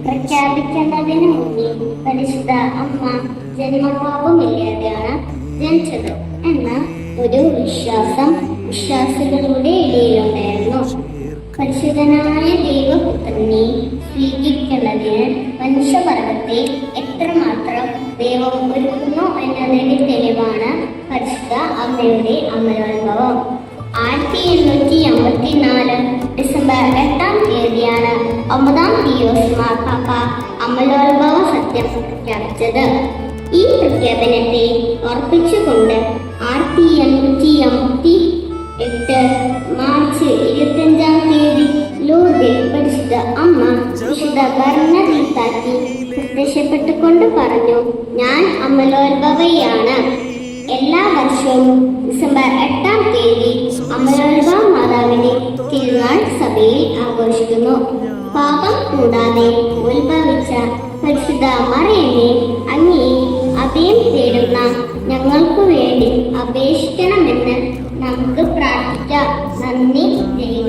പ്രഖ്യാപിക്കുന്നതിന് മുന്നേ പരിശുദ്ധ അമ്മ ജന്മപാപമില്ലാതെയാണ് ജനിച്ചത് എന്ന ഒരു വിശ്വാസം വിശ്വാസികളുടെ ഇടയിലുണ്ടായിരുന്നു. പരിശുദ്ധനായ ദൈവപുത്രനെ സ്വീകരിക്കുന്നതിന് മനുഷ്യവർഗത്തെ എത്രമാത്രം ദൈവം ഒരുക്കുന്നു എന്നതിന്റെ തെളിവാണ് പരിശുദ്ധ അമ്മയുടെ അമലോത്ഭവം ആയിരത്തി എണ്ണൂറ്റി അമ്പത്തിനാല് ഡിസംബർ എട്ടാം തീയതിയാണ് ഒമ്പതാം പിയൂസ് മാർപ്പാപ്പ അമലോത്ഭവ സത്യം പ്രഖ്യാപിച്ചത്. ഈ പ്രഖ്യാപനത്തെ ഓർപ്പിച്ചുകൊണ്ട് ആയിരത്തി എണ്ണൂറ്റി എൺപത്തി എട്ട് മാർച്ച് ഇരുപത്തഞ്ചാം തീയതി ലൂർദിൽ പരിശുദ്ധ അമ്മ വിശുദ്ധ ഭരണതീത്താക്കി പ്രത്യക്ഷപ്പെട്ടുകൊണ്ട് പറഞ്ഞു ഞാൻ അമലോത്ഭവയാണ്. എല്ലാ വർഷവും ഡിസംബർ എട്ടാം തീയതി അമലോത്ഭവ മാതാവിനെ തിരുനാൾ സഭയിൽ ആഘോഷിക്കുന്നു. പാപം കൂടാതെ ഉത്ഭവിച്ച പരിശുദ്ധ മറിയമ്മേ അങ്ങേ അഭയം തേടുന്ന ഞങ്ങൾക്കു വേണ്ടി അപേക്ഷിക്കണമെന്ന് നമുക്ക് പ്രാർത്ഥിക്കാം. നന്ദി ജയ്